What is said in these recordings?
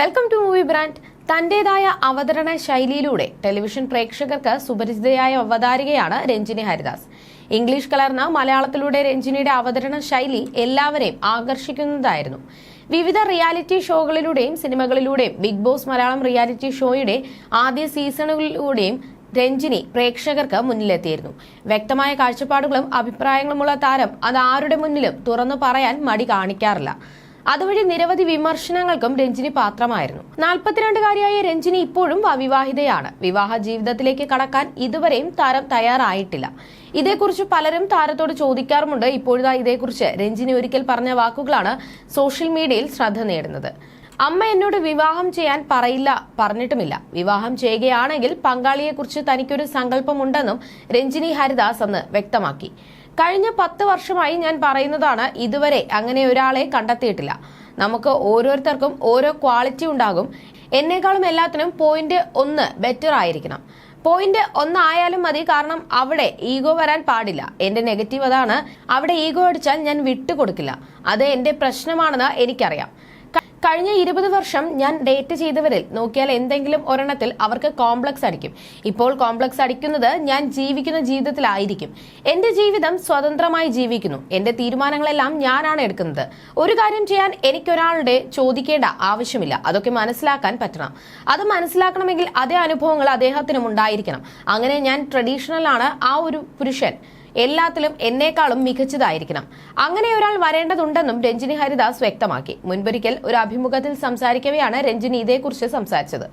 Welcome to movie brand തന്റേതായ അവതരണ ശൈലിയിലൂടെ ടെലിവിഷൻ പ്രേക്ഷകർക്ക് സുപരിചിതയായ അവതാരികയാണ് രഞ്ജിനി ഹരിദാസ്. ഇംഗ്ലീഷ് കലർന്ന മലയാളത്തിലൂടെ രഞ്ജിനിയുടെ അവതരണ ശൈലി എല്ലാവരെയും ആകർഷിക്കുന്നതായിരുന്നു. വിവിധ റിയാലിറ്റി ഷോകളിലൂടെയും സിനിമകളിലൂടെയും ബിഗ് ബോസ് മലയാളം റിയാലിറ്റി ഷോയുടെ ആദ്യ സീസണുകളിലൂടെയും രഞ്ജിനി പ്രേക്ഷകർക്ക് മുന്നിലെത്തിയിരുന്നു. വ്യക്തമായ കാഴ്ചപ്പാടുകളും അഭിപ്രായങ്ങളുമുള്ള താരം അത് ആരുടെ മുന്നിലും തുറന്നു പറയാൻ മടി കാണിക്കാറില്ല. അതുവഴി നിരവധി വിമർശനങ്ങൾക്കും രഞ്ജിനി പാത്രമായിരുന്നു. നാൽപ്പത്തിരണ്ടുകാരിയായ രഞ്ജിനി ഇപ്പോഴും അവിവാഹിതയാണ്. വിവാഹ ജീവിതത്തിലേക്ക് കടക്കാൻ ഇതുവരെയും താരം തയ്യാറായിട്ടില്ല. ഇതേക്കുറിച്ച് പലരും താരത്തോട് ചോദിക്കാറുമുണ്ട്. ഇപ്പോഴത്തെ ഇതേക്കുറിച്ച് രഞ്ജിനി ഒരിക്കൽ പറഞ്ഞ വാക്കുകളാണ് സോഷ്യൽ മീഡിയയിൽ ശ്രദ്ധ നേടുന്നത്. അമ്മ എന്നോട് വിവാഹം ചെയ്യാൻ പറയില്ല പറഞ്ഞിട്ടുമില്ല. വിവാഹം ചെയ്യുകയാണെങ്കിൽ പങ്കാളിയെക്കുറിച്ച് തനിക്കൊരു സങ്കല്പമുണ്ടെന്നും രഞ്ജിനി ഹരിദാസ് അന്ന് വ്യക്തമാക്കി. കഴിഞ്ഞ പത്ത് വർഷമായി ഞാൻ പറയുന്നതാണ് ഇതുവരെ അങ്ങനെ ഒരാളെ കണ്ടെത്തിയിട്ടില്ല. നമുക്ക് ഓരോരുത്തർക്കും ഓരോ ക്വാളിറ്റി ഉണ്ടാകും. എന്നേക്കാളും എല്ലാത്തിനും പോയിന്റ് ഒന്ന് ബെറ്റർ ആയിരിക്കണം. പോയിന്റ് ഒന്നായാലും മതി കാരണം അവിടെ ഈഗോ വരാൻ പാടില്ല. എന്റെ നെഗറ്റീവ് അതാണ്. അവിടെ ഈഗോ അടിച്ചാൽ ഞാൻ വിട്ടുകൊടുക്കില്ല. അത് എന്റെ പ്രശ്നമാണെന്ന് എനിക്കറിയാം. കഴിഞ്ഞ ഇരുപത് വർഷം ഞാൻ ഡേറ്റ് ചെയ്തവരിൽ നോക്കിയാൽ എന്തെങ്കിലും ഒരെണ്ണത്തിൽ അവർക്ക് കോംപ്ലക്സ് അടിക്കും. ഇപ്പോൾ കോംപ്ലക്സ് അടിക്കുന്നത് ഞാൻ ജീവിക്കുന്ന ജീവിതത്തിലായിരിക്കും. എന്റെ ജീവിതം സ്വതന്ത്രമായി ജീവിക്കുന്നു. എന്റെ തീരുമാനങ്ങളെല്ലാം ഞാനാണ് എടുക്കുന്നത്. ഒരു കാര്യം ചെയ്യാൻ എനിക്കൊരാളുടെ ചോദിക്കേണ്ട ആവശ്യമില്ല. അതൊക്കെ മനസ്സിലാക്കാൻ പറ്റണം. അത് മനസ്സിലാക്കണമെങ്കിൽ അതേ അനുഭവങ്ങൾ അദ്ദേഹത്തിനും ഉണ്ടായിരിക്കണം. അങ്ങനെ ഞാൻ ട്രഡീഷണൽ ആണ് ആ ഒരു പുരുഷൻ. എല്ലാത്തിലും എന്നേക്കാളും മികച്ചതായിരിക്കണം. അങ്ങനെ ഒരാൾ വരേണ്ടതുണ്ടെന്നും രഞ്ജിനി ഹരിദാസ് വ്യക്തമാക്കി. മുൻപൊരിക്കൽ ഒരു അഭിമുഖത്തിൽ സംസാരിക്കവെയാണ് രഞ്ജിനി ഇതേക്കുറിച്ച് സംസാരിച്ചത്.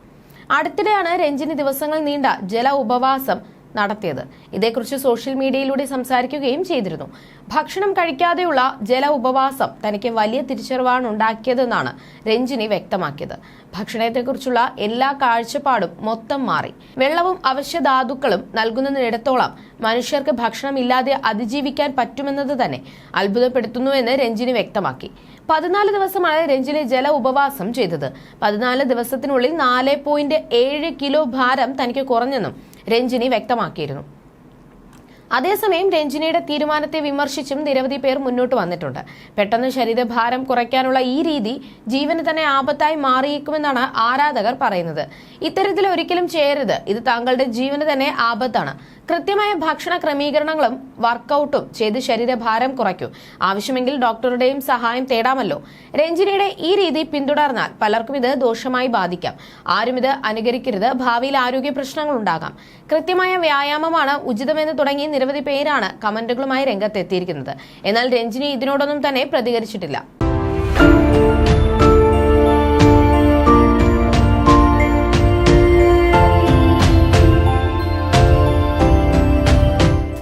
അടുത്തിടെയാണ് രഞ്ജിനി ദിവസങ്ങൾ നീണ്ട ജല ഉപവാസം നടത്തിയത്. ഇതേക്കുറിച്ച് സോഷ്യൽ മീഡിയയിലൂടെ സംസാരിക്കുകയും ചെയ്തിരുന്നു. ഭക്ഷണം കഴിക്കാതെയുള്ള ജല ഉപവാസം തനിക്ക് വലിയ തിരിച്ചറിവാണ് ഉണ്ടാക്കിയതെന്നാണ് രഞ്ജിനി വ്യക്തമാക്കിയത്. ഭക്ഷണത്തെക്കുറിച്ചുള്ള എല്ലാ കാഴ്ചപ്പാടും മൊത്തം മാറി. വെള്ളവും അവശ്യധാതുക്കളും നൽകുന്നതിനിടത്തോളം മനുഷ്യർക്ക് ഭക്ഷണം ഇല്ലാതെ അതിജീവിക്കാൻ പറ്റുമെന്നത് തന്നെ അത്ഭുതപ്പെടുത്തുന്നുവെന്ന് രഞ്ജിനി വ്യക്തമാക്കി. പതിനാല് ദിവസമാണ് രഞ്ജിനി ജല ഉപവാസം ചെയ്തത്. പതിനാല് ദിവസത്തിനുള്ളിൽ നാല് പോയിന്റ് ഏഴ് കിലോ ഭാരം തനിക്ക് കുറഞ്ഞെന്നും രഞ്ജിനി വ്യക്തമാക്കിയിരുന്നു. അതേസമയം രഞ്ജിനിയുടെ തീരുമാനത്തെ വിമർശിച്ചും നിരവധി പേർ മുന്നോട്ട് വന്നിട്ടുണ്ട്. പെട്ടെന്ന് ശരീരഭാരം കുറയ്ക്കാനുള്ള ഈ രീതി ജീവന് തന്നെ ആപത്തായി മാറിയേക്കുമെന്നാണ് ആരാധകർ പറയുന്നത്. ഇത്തരത്തിൽ ഒരിക്കലും ചേരരുത് ഇത് താങ്കളുടെ ജീവന് തന്നെ ആപത്താണ്. കൃത്യമായ ഭക്ഷണ ക്രമീകരണങ്ങളും വർക്കൗട്ടും ചെയ്ത് ശരീരഭാരം കുറയ്ക്കും. ആവശ്യമെങ്കിൽ ഡോക്ടറുടെയും സഹായം തേടാമല്ലോ. രഞ്ജിനിയുടെ ഈ രീതി പിന്തുടർന്നാൽ പലർക്കും ഇത് ദോഷമായി ബാധിക്കാം. ആരും ഇത് അനുകരിക്കരുത്. ഭാവിയിൽ ആരോഗ്യ പ്രശ്നങ്ങൾ ഉണ്ടാകാം കൃത്യമായ വ്യായാമമാണ് ഉചിതമെന്ന് തുടങ്ങി നിരവധി പേരാണ് കമന്റുകളുമായി രംഗത്തെത്തിയിരിക്കുന്നത്. എന്നാൽ രഞ്ജിനി ഇതിനോടൊന്നും തന്നെ പ്രതികരിച്ചിട്ടില്ല.